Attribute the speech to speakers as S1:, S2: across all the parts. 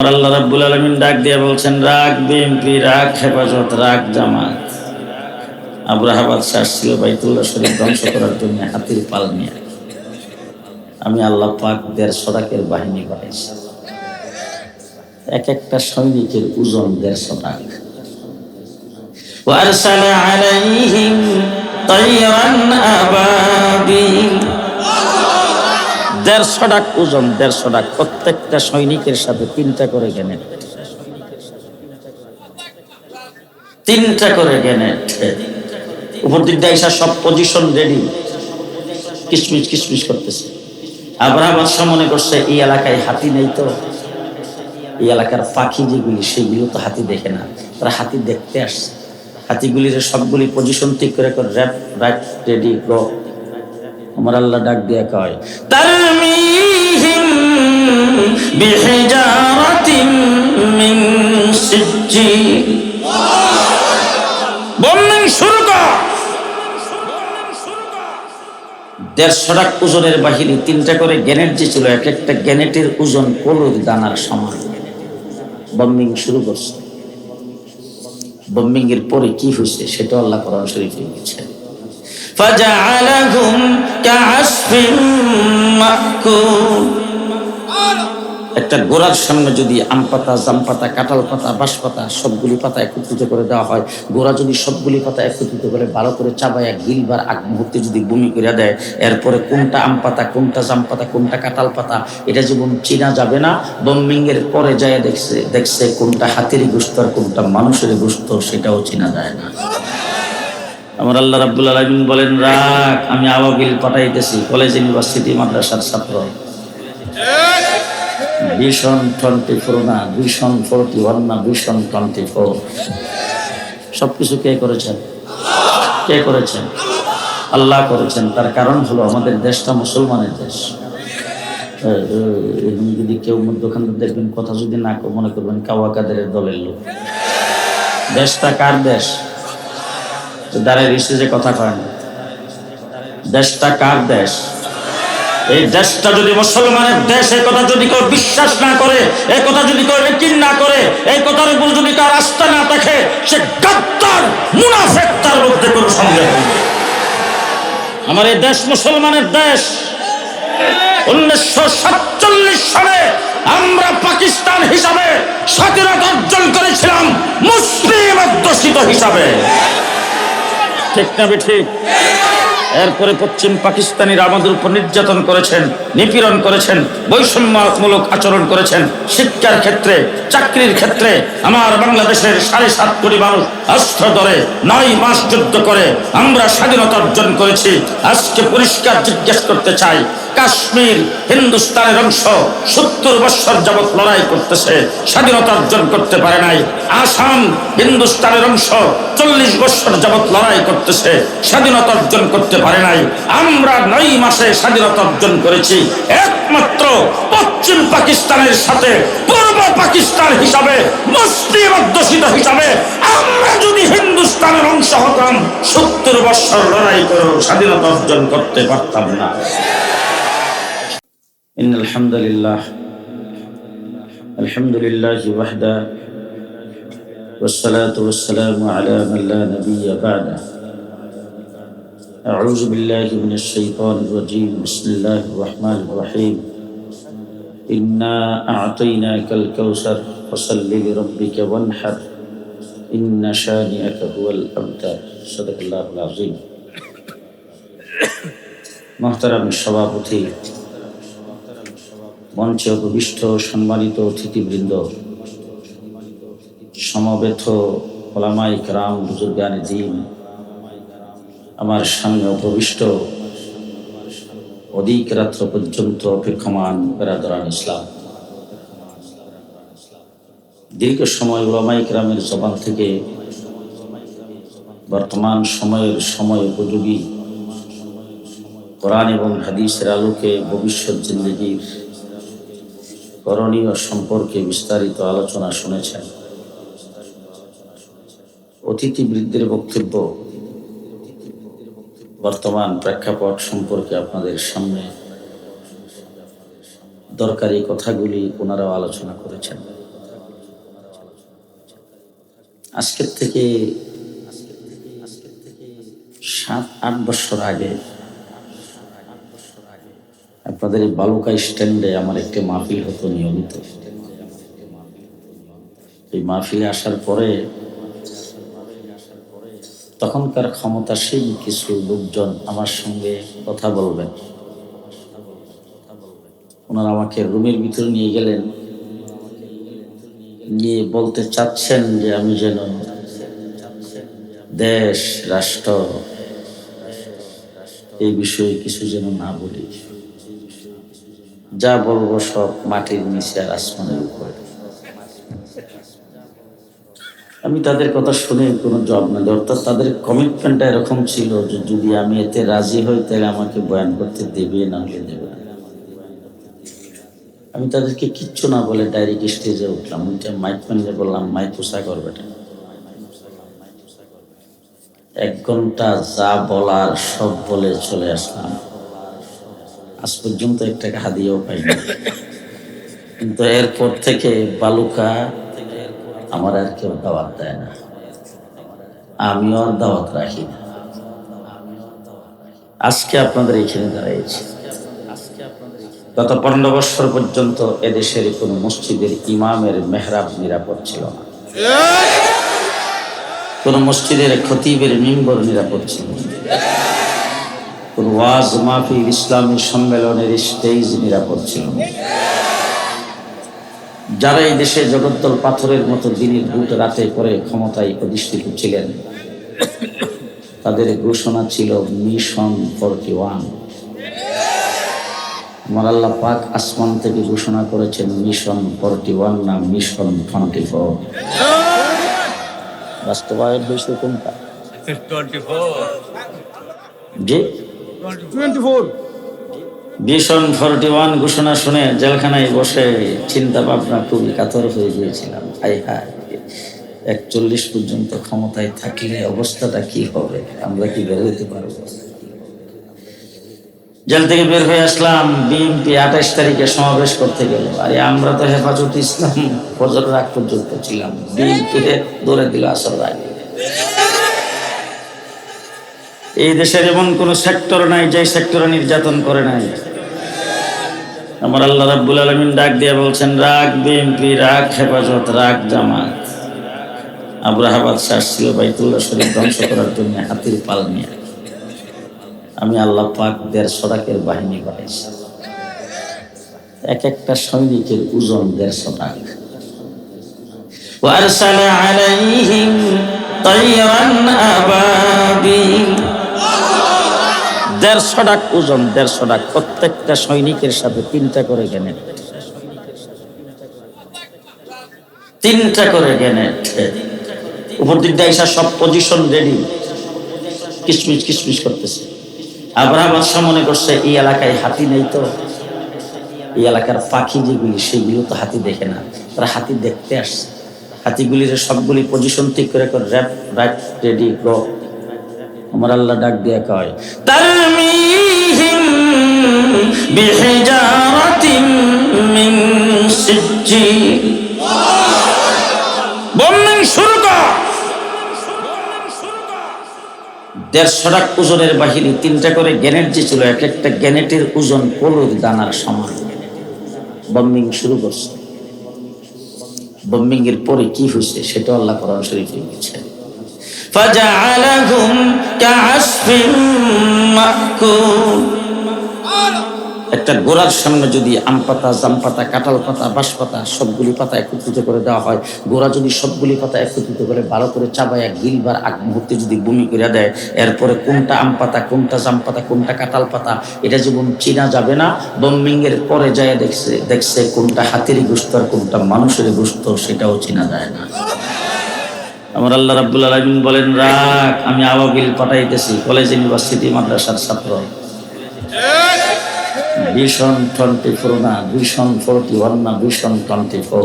S1: আমার আল্লাহ রাব্বুল আলামিন ডাক দিয়ে বলছেন রাগ বিএনপি রাগ হেফাজত রাগ জামাত আব্রাহা বাদশাহ আসছিল বাইতুল্লাহ শরীফ ধ্বংস করার জন্য হাতির পাল নিয়ে আমি আল্লাহ পাক দেড়শো টাকের বাহিনী পাঠাইছি এক একটা সৈনিকের ওজন দেড়শো টাক وأرسل عليهم طيرا أبابيل দেড়শো ডাক ওজন, দেড়শো ডাক। প্রত্যেকটা সৈনিকের সাথে তিনটা করে গ্যানেট তিনটা করে গ্যানেট উপর দিক দিয়ে এসে সব পজিশন রেডি কিসমিস কিসমিস করতেছে। আব্রাহাম বাদশাহ মনে করছে, এই এলাকায় হাতি নেই তো? এই এলাকার পাখি যেগুলি, সেগুলো তো হাতি দেখে না। তারা হাতি দেখতে আসছে। হাতিগুলির সবগুলি পজিশন ঠিক করে করে র্যাপ রাইট রেডি গো আমার আল্লাহ ডাক দিয়া কয় তারমিহিম মিন বম্বিং শুরু কর। দেড়শো টাক ওজনের বাহিরে তিনটা করে গ্যানেট যে ছিল এক একটা গ্যানেটের ওজন কলুর দানার সমান। বম্বিং শুরু করছে। বম্বিং এর পরে কি হয়েছে সেটা আল্লাহ কোরআন শরীফে লিখেছেন। فجعلهم كعصف مأكول একটা গোড়ার সামনে যদি আম পাতা জাম পাতা কাঁঠাল পাতা বাঁশ পাতা সবগুলি পাতা একত্রিত করে দেওয়া হয় গোড়া যদি সবগুলি পাতা একত্রিত করে ভালো করে চাবায় গিলবার আগ মুহূর্তে যদি বমি করে দেয় এরপরে কোনটা আম পাতা কোনটা জাম পাতা কোনটা কাঁঠাল পাতা এটা যেমন চেনা যাবে না বম্বিং এর পরে যায় দেখছে দেখছে কোনটা হাতেরই গোস্ত আর কোনটা মানুষের গোস্ত সেটাও চেনা যায় না আমার আল্লাহ রাব্বুল আলামিন বলেন, রাখ, আমি আবাবিল পাঠাইতেছি কলেজ ইউনিভার্সিটি মাদ্রাসার ছাত্র। ভীষণ টোয়েন্টি ফোর না, ভীষণ ফোরটি ওয়ান না, ভীষণ টোয়েন্টি ফোর। সব কিছু কে করেছেন? কে করেছেন? আল্লাহ করেছেন। তার কারণ হলো আমাদের দেশটা মুসলমানের দেশ। যদি কেউ থেকে দেখবেন, কথা যদি না মনে করবেন কাওয়া কাদের দলের লোক। দেশটা কার দেশ? দাঁড়ায় রিসে যে কথা কয় দেশটা কার দেশ? এই দেশটা যদি মুসলমানের দেশ, এই কথা যদি কেউ বিশ্বাস না করে, এই কথা যদি কেউ একিন না করে, এই কথার উপর যদি কার আস্থা না থাকে সে গাদ্দার মুনাফেক তার মধ্যে কোনো সন্দেহ আমার এই দেশ মুসলমানের দেশ। উনিশশো সাতচল্লিশ সালে আমরা পাকিস্তান হিসাবে স্বাধীনতা অর্জন করেছিলাম, মুসলিম অধ্যুষিত হিসাবে। ঠিক না ঠিক এরপরে পশ্চিম পাকিস্তানিরা আমাদের উপর নির্যাতন করেছেন, নিপীড়ন করেছেন, বৈষম্যমূলক আচরণ করেছেন। শিক্ষার ক্ষেত্রে, চাকরির ক্ষেত্রে আমার বাংলাদেশের সাড়ে সাত কোটি মানুষ অস্ত্র ধরে, নয় মাস যুদ্ধ করে, আমরা স্বাধীনতা অর্জন করেছি। আজকে পরিষ্কার জিজ্ঞেস করতে চাই কাশ্মীর, হিন্দুস্তানের অংশ সত্তর বছর যাবৎ লড়াই করতেছে, স্বাধীনতা অর্জন করতে পারে নাই। আসাম, হিন্দুস্তানের অংশ চল্লিশ বছর যাবৎ লড়াই করতেছে, স্বাধীনতা অর্জন করতে পারে নাই। আমরা নয় মাসে স্বাধীনতা অর্জন করেছি। একমাত্র পশ্চিম পাকিস্তানের সাথে, পূর্ব পাকিস্তান হিসাবে, মুসলিম অধ্যুষিত হিসাবে আমরা যদি হিন্দুস্তানের অংশ হতাম, সত্তর বছর লড়াই করেও স্বাধীনতা অর্জন করতে পারতাম না। إن الحمد لله الحمد لله وحده والصلاة والسلام على من لا نبي بعده. أعوذ بالله من الشيطان الرجيم بسم الله الرحمن الرحيم. إنا أعطيناك الكوثر فصل لربك وانحر. إن شانئك هو الأبتر. صدق الله العظيم. محترم الشبابتي মঞ্চে উপবিষ্ট সম্মানিত অতিথিবৃন্দ, সমবেত ওলামাই রাম বুজুর্গান দিন আমার সামনে উপবিষ্ট অধিক রাত্র পর্যন্ত অপেক্ষমান বেরাদরান ইসলাম। দীর্ঘ সময় ওলামাই গ্রামের জবান থেকে বর্তমান সময়ের সময় উপযোগী কোরআন এবং হাদিসের আলোকে ভবিষ্যৎ জিন্দগির করণীয় সম্পর্কে বিস্তারিত আলোচনা শুনেছেন। অতিথিবৃদ্ধির বক্তব্য বর্তমান প্রেক্ষাপট সম্পর্কে আপনাদের সামনে দরকারি কথাগুলি ওনারাও আলোচনা করেছেন। আজকের থেকে সাত আট বছর আগে আপনাদের এই বালুকা স্ট্যান্ডে আমার একটি মাহফিল হতো নিয়মিত। এই মাহফিলে আসার পরে তখনকার ক্ষমতাসীন কিছু লোকজন আমার সঙ্গে কথা বলবেন। ওনারা আমাকে রুমের ভিতরে নিয়ে গেলেন। নিয়ে বলতে চাচ্ছেন যে আমি যেন দেশ, রাষ্ট্র, এই বিষয়ে কিছু যেন না বলি। যা বলব সব মাটির নিচে আর আসমানের উপরে আমি তাদের কথা শুনে কোনো জব না। অর্থাৎ তাদের কমিটমেন্টটা এরকম ছিল যে যদি আমি এতে রাজি হই, তাহলে আমাকে বয়ান করতে দেবে, না হলে দেবে। আমি তাদেরকে কিচ্ছু না বলে ডাইরেক্ট স্টেজে উঠলাম উঠে মাইক ম্যানে বললাম, মাইক পোষা করবে এক ঘণ্টা যা বলার সব বলে চলে আসলাম আজ পর্যন্ত একটা হাদিয়েও পাইনি। কিন্তু এরপর থেকে বালুকা আমার আর কেউ দাওয়াত দেয় না। আমিও আর দাওয়াত রাখি না। আজকে আপনাদের এখানে দাঁড়িয়েছি গত পনেরো বছর পর্যন্ত এদেশের কোন মসজিদের ইমামের মেহরাব নিরাপদ ছিল না। কোন মসজিদের খতিবের মিম্বর নিরাপদ ছিল না। ওয়াজ মাহফিল ইসলামী সম্মেলনের স্টেজ নিরাপদ ছিল যারা এই দেশে জগদ্দল পাথরের মতো দিনের বুট রাতে করে ক্ষমতায় অধিষ্ঠিত ছিলেন তাদের ঘোষণা ছিল মিশন ফোরটি ওয়ান। আমার আল্লাহ পাক আসমান থেকে ঘোষণা করেছেন মিশন ফোরটি ওয়ান না মিশন টোয়েন্টি ফোর। বাস্তবায়ন হয়েছে কোনটা?
S2: 24.
S1: যে
S2: 24.
S1: মিশন ফোরটি ওয়ান ঘোষণা শুনে জেলখানায় বসে চিন্তা ভাবনা খুবই কাতর হয়ে গিয়েছিলাম। একচল্লিশ পর্যন্ত ক্ষমতায় থাকলে অবস্থাটা কি হবে? আমরা কি বের পারব? জেল থেকে বের হয়ে আসলাম বিএনপি আঠাশ তারিখে সমাবেশ করতে গেল। আরে, আমরা তো হেফাজত ইসলাম ফজর রাগ পর্যন্ত ছিলাম। বিএনপি দৌড়ে দিল আসর আগে এই দেশের এমন কোন সেক্টর নাই যে সেক্টরে নির্যাতন করে নাই আমার আল্লাহ রাব্বুল আলমিন ডাক দিয়ে বলছেন রাগ বিএনপি রাগ হেফাজত রাগ জামাত আব্রাহাবাদ শাহ ছিল বাইতুল্লাহ শরীফ ধ্বংস করার জন্য হাতির পাল নিয়ে আমি আল্লাহ পাক দেড়শো টাকের বাহিনী পাঠাইছি এক একটা সৈনিকের ওজন দেড়শো টাকা وأرسل عليهم طيرا أبابيل দেড়শো ডাক ওজন, দেড়শো ডাক। প্রত্যেকটা সৈনিকের সাথে তিনটা করে গ্যানেট। তিনটা করে গ্যানেট। উপর দিক দিয়ে এসে সব পজিশন রেডি কিসমিস কিসমিস করতেছে। আব্রাহাম বাদশাহ মনে করছে, এই এলাকায় হাতি নেই তো। এই এলাকার পাখি যেগুলি, সেগুলো তো হাতি দেখে না। তারা হাতি দেখতে আসছে। হাতিগুলির সবগুলি পজিশন ঠিক করে র্যাপ রাইট রেডি আমার আল্লাহ ডাক দিয়ে কয় তারমিহিম বিহিজারাতিন মিন শুরু কর। দেড়শো টাক ওজনের বাহিনী তিনটা করে গ্যানেট যে ছিল এক একটা গ্যানেটের ওজন পলুর দানার সমান। বম্বিং শুরু করছে। বম্বিং এর পরে কি হয়েছে সেটা আল্লাহ কোরআন শরীফে লিখেছে فجعلهم كعصف مأكول একটা গোড়ার সামনে যদি আম পাতা জাম পাতা কাঁঠাল পাতা বাঁশ পাতা সবগুলি পাতা একত্রিত করে দেওয়া হয় গোড়া যদি সবগুলি পাতা একত্রিত করে ভালো করে চাবায়া গিলবার আগ মুহূর্তে যদি বমি করে দেয় এরপরে কোনটা আম পাতা কোনটা জাম পাতা কোনটা কাঁঠাল পাতা এটা যেমন চিনা যাবে না বম্বিং এর পরে যায় দেখছে দেখছে কোনটা হাতেরই গোস্ত আর কোনটা মানুষের গোস্ত সেটাও চিনা যায় না আমার আল্লাহ রাব্বুল আলামিন বলেন, রাখ, আমি আবাবিল পাঠাইতেছি, কলেজ, ইউনিভার্সিটি, মাদ্রাসার ছাত্র। ভীষণ টোয়েন্টি ফোর না, ভীষণ ফোরটি ওয়ান না, ভীষণ টোয়েন্টি ফোর।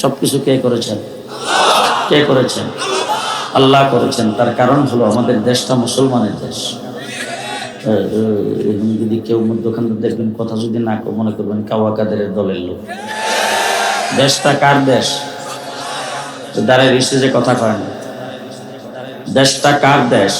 S1: সব কিছু কে করেছেন? কে করেছেন? আল্লাহ করেছেন। তার কারণ হলো আমাদের দেশটা মুসলমানের দেশ। যদি কেউ থেকে দেখবেন কথা যদি না মনে করবেন কাওয়া কাদের দলের লোক। দেশটা কার দেশ? দাঁড়ায় ঋষি যে কথা কয় দেশটা কার দেশ?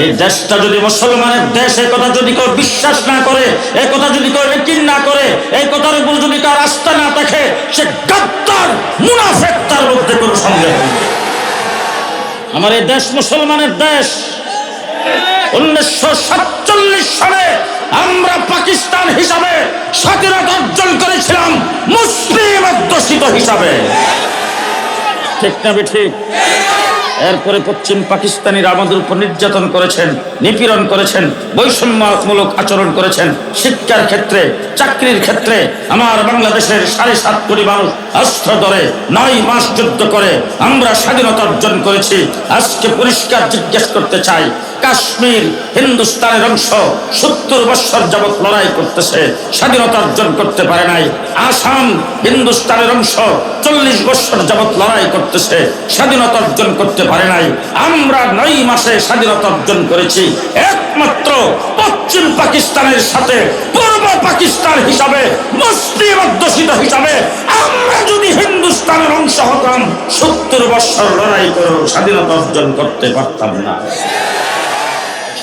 S1: এই দেশটা যদি মুসলমানের দেশ এই কথা যদি কেউ বিশ্বাস না করে এই কথা যদি কেউ একিন না করে, এই কথার উপর যদি কার আস্থা না থাকে সে গাদ্দার মুনাফেক তার মধ্যে কোনো সন্দেহ। আমার এই দেশ মুসলমানের দেশ। উনিশশো সাতচল্লিশ সালে আমরা পাকিস্তান হিসাবে স্বাধীনতা অর্জন করেছিলাম, মুসলিম অধ্যুষিত হিসাবে। ঠিক না ঠিক এরপরে পশ্চিম পাকিস্তানিরা আমাদের উপর নির্যাতন করেছেন, নিপীড়ন করেছেন, বৈষম্যমূলক আচরণ করেছেন। শিক্ষার ক্ষেত্রে, চাকরির ক্ষেত্রে আমার বাংলাদেশের সাড়ে সাত কোটি মানুষ অস্ত্র ধরে, নয় মাস যুদ্ধ করে, আমরা স্বাধীনতা অর্জন করেছি। আজকে পরিষ্কার জিজ্ঞেস করতে চাই কাশ্মীর, হিন্দুস্তানের অংশ সত্তর বৎসর যাবৎ লড়াই করতেছে, স্বাধীনতা অর্জন করতে পারে নাই। আসাম, হিন্দুস্তানের অংশ চল্লিশ বৎসর যাবৎ লড়াই করতেছে, স্বাধীনতা অর্জন করতে পারে নাই। আমরা নয় মাসে স্বাধীনতা অর্জন করেছি। একমাত্র পশ্চিম পাকিস্তানের সাথে, পূর্ব পাকিস্তান হিসাবে, মুসলিম অধ্যুষিত হিসাবে আমরা যদি হিন্দুস্তানের অংশ হতাম, সত্তর বৎসর লড়াই করেও স্বাধীনতা অর্জন করতে পারতাম না।